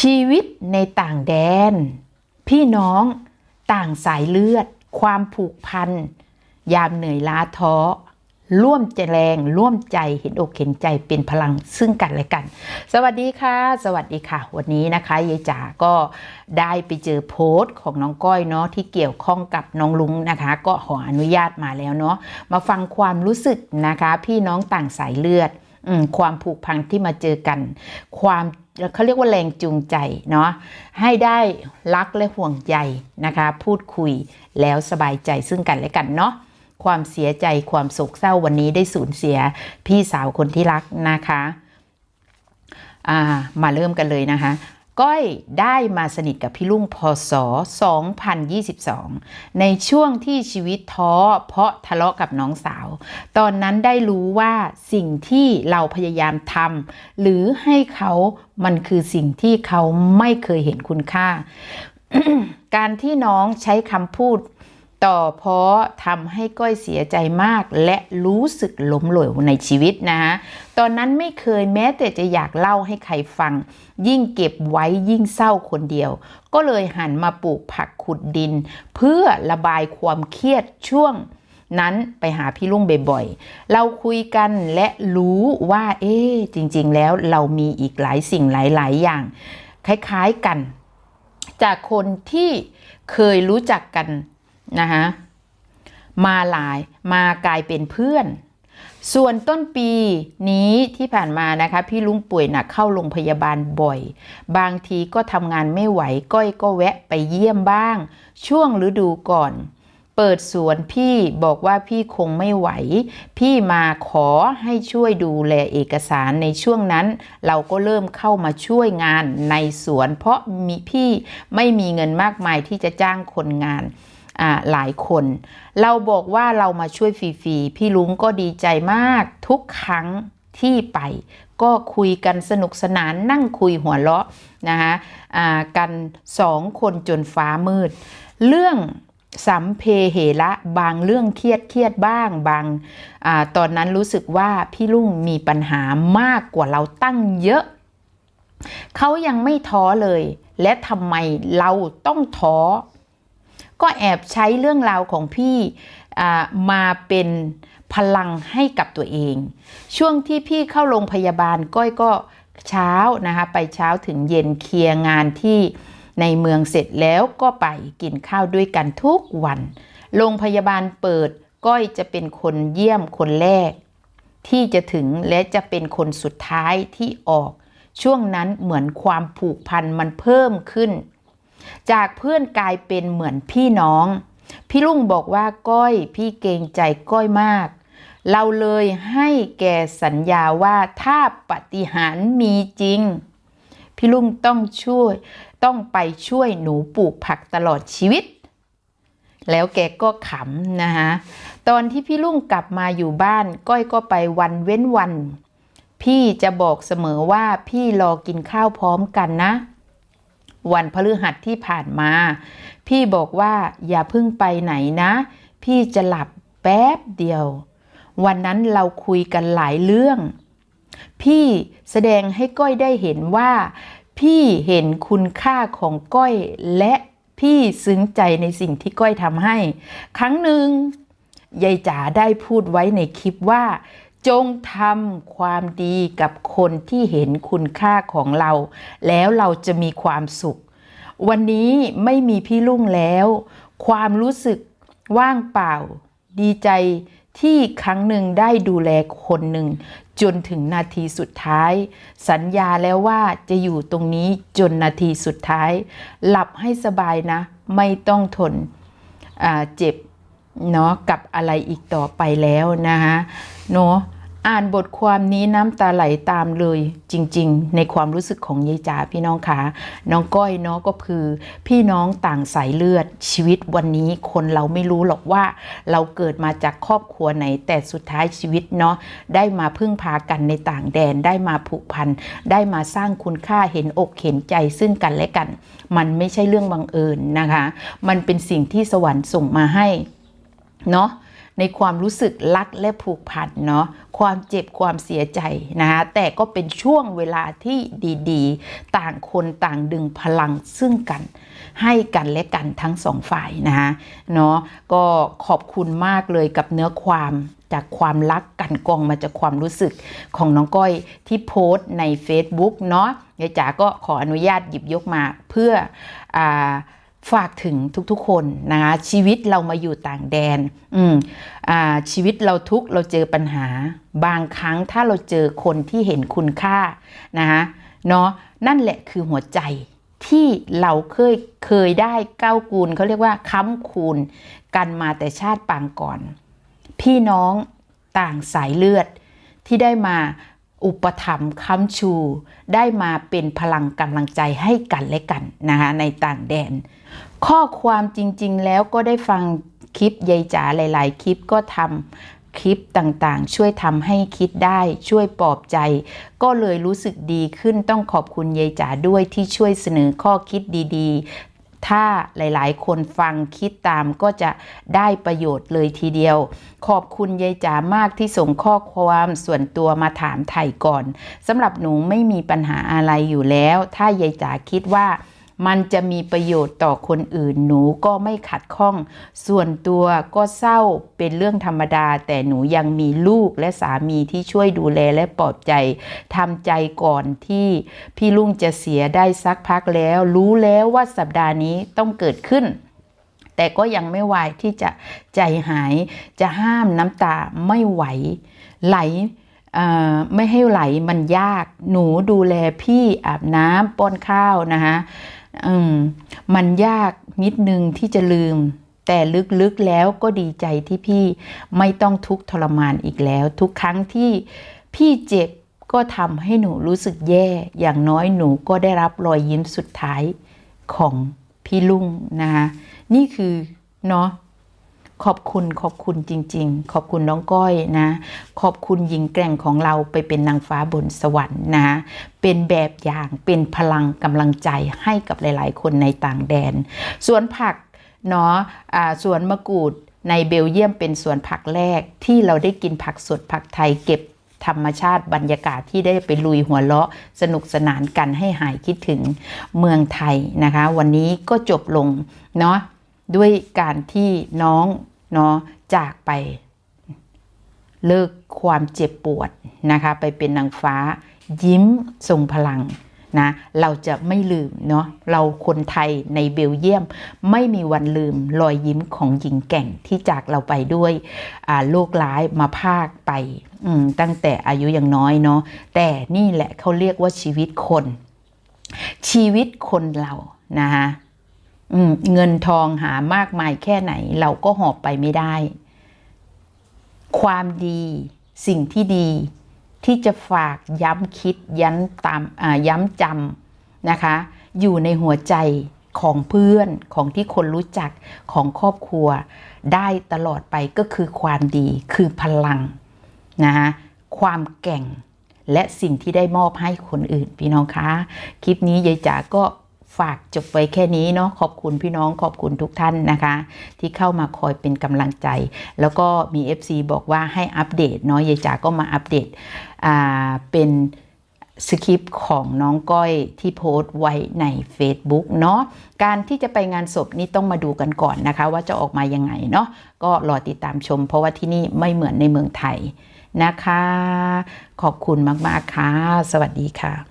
ชีวิตในต่างแดน พี่น้องต่างสายเลือด ความผูกพัน ยามเหนื่อยล้าท้อ ร่วมใจแรงร่วมใจเห็นอกเห็นใจเป็นพลังซึ่งกันและกัน สวัสดีค่ะ สวัสดีค่ะ วันนี้นะคะยายจ๋าก็ได้ไปเจอโพสต์ของน้องก้อยเนาะที่เกี่ยวข้องกับน้องลุงนะคะ ก็ขออนุญาตมาแล้วเนาะมาฟังความรู้สึกนะคะ พี่น้องต่างสายเลือดอความผูกพันที่มาเจอกัน ความ เขาเรียกว่าแรงจูงใจเนาะให้ได้รักและห่วงใยนะคะ พูดคุยแล้วสบายใจซึ่งกันและกันเนาะความเสียใจความโศกเศร้าวันนี้ได้สูญเสียพี่สาวคนที่รักนะคะ อ่า มาเริ่มกันเลยนะคะ ก้อยได้มาสนิทกับพี่ลุงพศ 2022 ในช่วงที่ชีวิตท้อเพราะทะเลาะกับน้องสาว ตอนนั้นได้รู้ว่าสิ่งที่เราพยายามทำหรือให้เขามันคือสิ่งที่เขาไม่เคยเห็นคุณค่า การที่น้องใช้คำพูด ต่อเพราะทำให้ก้อยเสียใจมาก และรู้สึกล้มเหลวในชีวิตนะฮะตอนนั้นไม่เคยแม้แต่จะอยากเล่าให้ใครฟัง ยิ่งเก็บไว้ยิ่งเศร้าคนเดียว ก็เลยหันมาปลูกผักขุดดิน เพื่อระบายความเครียดช่วงนั้นไปหาพี่ลุงบ่อยๆ เราคุยกันและรู้ว่า เอ๊จริงๆ แล้วเรามีอีกหลายสิ่งหลายๆ อย่าง คล้ายๆกัน จากคนที่เคยรู้จักกัน นะคะมาหลายมากลายเป็นเพื่อน ส่วนต้นปีนี้ที่ผ่านมานะคะ พี่ลุงป่วยหนักเข้าโรงพยาบาลบ่อย บางทีก็ทำงานไม่ไหวก้อยก็แวะไปเยี่ยมบ้าง ช่วงฤดูก่อน เปิดสวนพี่บอกว่าพี่คงไม่ไหว พี่มาขอให้ช่วยดูแลเอกสารในช่วงนั้น เราก็เริ่มเข้ามาช่วยงานในสวน เพราะมีพี่ไม่มีเงินมากมายที่จะจ้างคนงาน หลายคน เราบอกว่าเรามาช่วยฟรีๆ พี่ลุงก็ดีใจมากทุกครั้งที่ไป ก็คุยกันสนุกสนานนั่งคุยหัวเราะนะคะกันสองคนจนฟ้ามืด เรื่องสัมเพเหระบางเรื่องเครียดเครียดบ้างบางอตอนนั้นรู้สึกว่าพี่ลุงมีปัญหามากกว่าเราตั้งเยอะ เขายังไม่ท้อเลย และทำไมเราต้องท้อ ก็แอบใช้เรื่องราวของพี่มาเป็นพลังให้กับตัวเอง ช่วงที่พี่เข้าโรงพยาบาลก้อยก็เช้านะคะไปเช้าถึงเย็นเคลียร์งานที่ในเมืองเสร็จแล้วก็ไปกินข้าวด้วยกันทุกวัน โรงพยาบาลเปิดก้อยจะเป็นคนเยี่ยมคนแรก ที่จะถึงและจะเป็นคนสุดท้ายที่ออก ช่วงนั้นเหมือนความผูกพันมันเพิ่มขึ้น จากเพื่อนกลายเป็นเหมือนพี่น้อง พี่ลุงบอกว่าก้อยพี่เกรงใจก้อยมาก เราเลยให้แกสัญญาว่าถ้าปฏิหารมีจริง พี่ลุงต้องช่วย ต้องไปช่วยหนูปลูกผักตลอดชีวิต แล้วแกก็ขำนะคะตอนที่พี่ลุงกลับมาอยู่บ้าน ก้อยก็ไปวันเว้นวัน พี่จะบอกเสมอว่าพี่รอกินข้าวพร้อมกันนะ วันพฤหัสที่ผ่านมา พี่บอกว่าอย่าเพิ่งไปไหนนะ พี่จะหลับแป๊บเดียว วันนั้นเราคุยกันหลายเรื่อง พี่แสดงให้ก้อยได้เห็นว่า พี่เห็นคุณค่าของก้อยและพี่ซึ้งใจในสิ่งที่ก้อยทำให้ ครั้งหนึ่งยายจ๋าได้พูดไว้ในคลิปว่า จงทำความดีกับคนที่เห็นคุณค่าของเรา แล้วเราจะมีความสุข วันนี้ไม่มีพี่ลุงแล้ว ความรู้สึกว่างเปล่า ดีใจที่ครั้งหนึ่งได้ดูแลคนหนึ่ง จนถึงนาทีสุดท้าย สัญญาแล้วว่าจะอยู่ตรงนี้จนนาทีสุดท้าย หลับให้สบายนะ ไม่ต้องทนเจ็บเนาะกับอะไรอีกต่อไปแล้วนะคะ เนาะอ่านบทความนี้น้ำตาไหลตามเลยจริงๆ ในความรู้สึกของยายจ๋าพี่น้องคะน้องก้อยเนาะก็คือ พี่น้องต่างสายเลือดชีวิตวันนี้คนเราไม่รู้หรอกว่า เราเกิดมาจากครอบครัวไหน แต่สุดท้ายชีวิตเนาะได้มาพึ่งพากันในต่างแดนได้มาผูกพัน ได้มาสร้างคุณค่าเห็นอกเห็นใจซึ่งกันและกัน มันไม่ใช่เรื่องบังเอิญนะคะ มันเป็นสิ่งที่สวรรค์ส่งมาให้เนาะ ในความรู้สึกรักและผูกพันเนาะความเจ็บความเสียใจนะคะแต่ก็เป็นช่วงเวลาที่ดีๆ ต่างคนต่างดึงพลังซึ่งกันให้กันและกันทั้งสองฝ่ายนะคะเนาะก็ขอบคุณมากเลยกับเนื้อความจากความรักกันกองมาจากความรู้สึกของน้องก้อยที่โพสต์ใน Facebook เนาะยายจ๋าก็ขออนุญาตหยิบยกมาเพื่ออา ฝากถึงทุกๆคนนะคะชีวิตเรามาอยู่ต่างแดน อืมอ่าชีวิตเราทุกเราเจอปัญหา บางครั้งถ้าเราเจอคนที่เห็นคุณค่านะคะเนาะนั่นแหละคือหัวใจที่เราเคยเคยได้เก้ากูลเขาเรียกว่าค้ำคูณกันมาแต่ชาติปางก่อน พี่น้องต่างสายเลือดที่ได้มา อุปถัมภ์ค้ำชู ได้มาเป็นพลังกำลังใจให้กันและกันนะคะในต่างแดน ข้อความจริง ๆ แล้วก็ได้ฟังคลิปยายจ๋าหลาย ๆ คลิปก็ทำคลิปต่างๆ ช่วยทำให้คิดได้ช่วยปลอบใจ ก็เลยรู้สึกดีขึ้นต้องขอบคุณยายจ๋าด้วยที่ช่วยเสนอข้อคิดดีๆ ถ้าหลายๆ คนฟังคิดตามก็จะได้ประโยชน์เลยทีเดียว ขอบคุณยายจ๋ามากที่ส่งข้อความส่วนตัวมาถามไถ่ก่อนสำหรับหนูไม่มีปัญหาอะไรอยู่แล้ว ถ้ายายจ๋าคิดว่า มันจะมีประโยชน์ต่อคนอื่นหนูก็ไม่ขัดข้อง ส่วนตัวก็เศร้าเป็นเรื่องธรรมดา แต่หนูยังมีลูกและสามีที่ช่วยดูแลและปลอบใจทำใจก่อนที่พี่ลุงจะเสียได้สักพักแล้ว รู้แล้วว่าสัปดาห์นี้ต้องเกิดขึ้นแต่ก็ยังไม่ไหวที่จะใจหายจะห้ามน้ำตาไม่ไหว ไหลไม่ให้ไหลมันยาก หนูดูแลพี่อาบน้ำป้อนข้าวนะคะ อืมมันยากนิดนึงที่จะลืม แต่ลึกๆแล้วก็ดีใจที่พี่ไม่ต้องทุกข์ทรมานอีกแล้ว ทุกครั้งที่พี่เจ็บก็ทำให้หนูรู้สึกแย่ อย่างน้อยหนูก็ได้รับรอยยิ้มสุดท้ายของพี่ลุงนะคะนี่คือเนาะ ขอบคุณขอบคุณจริง ๆ ขอบคุณน้องก้อยนะ ขอบคุณหญิงแกร่งของเราไปเป็นนางฟ้าบนสวรรค์นะ เป็นแบบอย่างเป็นพลังกำลังใจให้กับหลาย ๆ คนในต่างแดน สวนผักเนาะสวนมะกรูดในเบลเยียมเป็นสวนผักแรกที่เราได้กินผักสดผักไทยเก็บธรรมชาติบรรยากาศที่ได้ไปลุยหัวเราะสนุกสนานกันให้หายคิดถึงเมืองไทยนะคะ วันนี้ก็จบลงเนาะด้วยการที่น้อง เนาะจากไปเลิกความเจ็บปวดนะคะไปเป็นนางฟ้ายิ้มทรงพลังนะเราจะไม่ลืมเนาะเราคนไทยในเบลเยียม ไม่มีวันลืมรอยยิ้มของหญิงแก่งที่จากเราไปด้วยโรคร้ายมาภาคไปตั้งแต่อายุยังน้อยเนาะแต่นี่แหละเขาเรียกว่าชีวิตคน ชีวิตคนเรานะคะ เงินทองหามากมายแค่ไหน เราก็หอบไปไม่ได้ ความดีสิ่งที่ดีที่จะฝากย้ำคิดยันตามย้ำจำนะคะ อยู่ในหัวใจของเพื่อนของที่คนรู้จักของครอบครัว ได้ตลอดไปก็คือความดีคือพลังนะคะความแก่งและสิ่งที่ได้มอบให้คนอื่นพี่น้องคะ คลิปนี้ยายจ๋าก็ ฝากจบไว้แค่นี้เนาะขอบคุณพี่น้องขอบคุณทุกท่านนะคะ ที่เข้ามาคอยเป็นกำลังใจ แล้วก็มี FC บอกว่าให้อัปเดตเนาะยายจ๋าก็มาอัปเดตอ่าเป็นสคริปต์ของน้องก้อยที่โพสต์ไว้ใน Facebook เนาะการที่จะไปงานศพนี่ต้องมาดูกันก่อนนะคะ ว่าจะออกมายังไงเนาะก็รอติดตามชม เพราะว่าที่นี่ไม่เหมือนในเมืองไทยนะคะ ขอบคุณมาก ๆ ค่ะ สวัสดีค่ะ